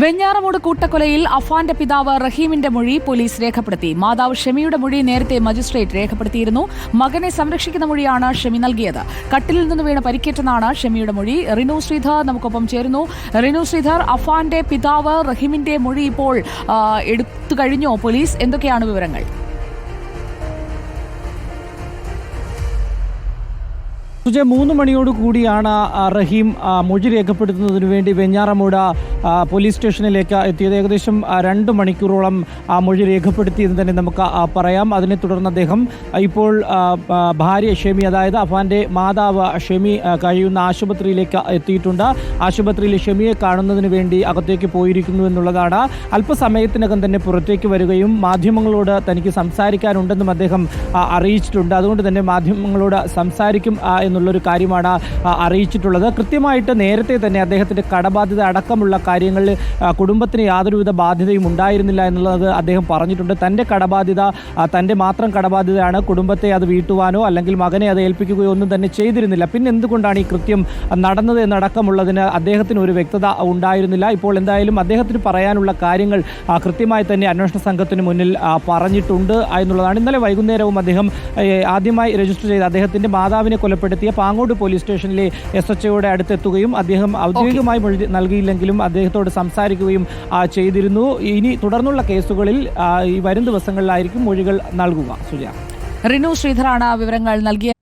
വെഞ്ഞാറമൂട് കൂട്ടക്കൊലയിൽ അഫാന്റെ പിതാവ് റഹീമിന്റെ മൊഴി പോലീസ് രേഖപ്പെടുത്തി. മാതാവ് ഷെമിയുടെ മൊഴി നേരത്തെ മജിസ്ട്രേറ്റ് രേഖപ്പെടുത്തിയിരുന്നു. മകനെ സംരക്ഷിക്കുന്ന മൊഴിയാണ് ഷെമി നൽകിയത്. കട്ടിലിൽ നിന്ന് വീണ് പരിക്കേറ്റെന്നാണ് ഷെമിയുടെ മൊഴി. റിനു ശ്രീധർ നമുക്കൊപ്പം ചേരുന്നു. റിനു ശ്രീധർ അഫാന്റെ പിതാവ് റഹീമിന്റെ മൊഴി ഇപ്പോൾ എടുത്തു കഴിഞ്ഞോ? പോലീസ് എന്തൊക്കെയാണ് വിവരങ്ങൾ? സുജയ് മൂന്ന് മണിയോട് കൂടിയാണ് റഹീം മൊഴി രേഖപ്പെടുത്തുന്നതിനു വേണ്ടി വെഞ്ഞാറമൂട് പോലീസ് സ്റ്റേഷനിലേക്ക് എത്തിയത്. ഏകദേശം രണ്ട് മണിക്കൂറോളം ആ മൊഴി രേഖപ്പെടുത്തിയെന്ന് തന്നെ നമുക്ക് പറയാം. അതിനെ തുടർന്ന് അദ്ദേഹം ഇപ്പോൾ ഭാര്യ ഷെമി അതായത് അഫാന്റെ മാതാവ് ഷെമി കഴിയുന്ന ആശുപത്രിയിലേക്ക് എത്തിയിട്ടുണ്ട്. ആശുപത്രിയിൽ ഷെമിയെ കാണുന്നതിന് വേണ്ടി അകത്തേക്ക് പോയിരിക്കുന്നു എന്നുള്ളതാണ്. അല്പസമയത്തിനകം തന്നെ പുറത്തേക്ക് വരികയും മാധ്യമങ്ങളോട് തനിക്ക് സംസാരിക്കാനുണ്ടെന്നും അദ്ദേഹം അറിയിച്ചിട്ടുണ്ട്. അതുകൊണ്ട് തന്നെ മാധ്യമങ്ങളോട് സംസാരിക്കും എന്നുള്ളൊരു കാര്യമാണ് അറിയിച്ചിട്ടുള്ളത്. കൃത്യമായിട്ട് നേരത്തെ തന്നെ അദ്ദേഹത്തിന്റെ കടബാധ്യത അടക്കമുള്ള കാര്യങ്ങളിൽ കുടുംബത്തിന് യാതൊരുവിധ ബാധ്യതയും ഉണ്ടായിരുന്നില്ല എന്നുള്ളത് അദ്ദേഹം പറഞ്ഞിട്ടുണ്ട്. തന്റെ കടബാധ്യത തന്റെ മാത്രം കടബാധ്യതയാണ് കുടുംബത്തെ അത് വീട്ടുവാനോ അല്ലെങ്കിൽ മകനെ അത് ഏൽപ്പിക്കുകയോ ഒന്നും തന്നെ ചെയ്തിരുന്നില്ല. പിന്നെ എന്തുകൊണ്ടാണ് ഈ കൃത്യം നടന്നത് എന്നടക്കമുള്ളതിന് അദ്ദേഹത്തിന് ഒരു വ്യക്തത ഉണ്ടായിരുന്നില്ല. ഇപ്പോൾ എന്തായാലും അദ്ദേഹത്തിന് പറയാനുള്ള കാര്യങ്ങൾ കൃത്യമായി തന്നെ അന്വേഷണ സംഘത്തിന് മുന്നിൽ പറഞ്ഞിട്ടുണ്ട് എന്നുള്ളതാണ്. ഇന്നലെ വൈകുന്നേരവും അദ്ദേഹം ആദ്യമായി രജിസ്റ്റർ ചെയ്ത അദ്ദേഹത്തിന്റെ മാതാവിനെ കൊലപ്പെടുത്തിയ പാങ്ങോട് പോലീസ് സ്റ്റേഷനിലെ എസ് എച്ച് ഒയുടെ അടുത്തെത്തുകയും അദ്ദേഹം ഔദ്യോഗികമായി മൊഴി നൽകിയില്ലെങ്കിലും അദ്ദേഹത്തോട് സംസാരിക്കുകയും ചെയ്തിരുന്നു. ഇനി തുടർന്നുള്ള കേസുകളിൽ ഈ വരും ദിവസങ്ങളിലായിരിക്കും മൊഴികൾ നൽകുക. സുജ റിനു ശ്രീധറാണ് വിവരങ്ങൾ നൽകിയത്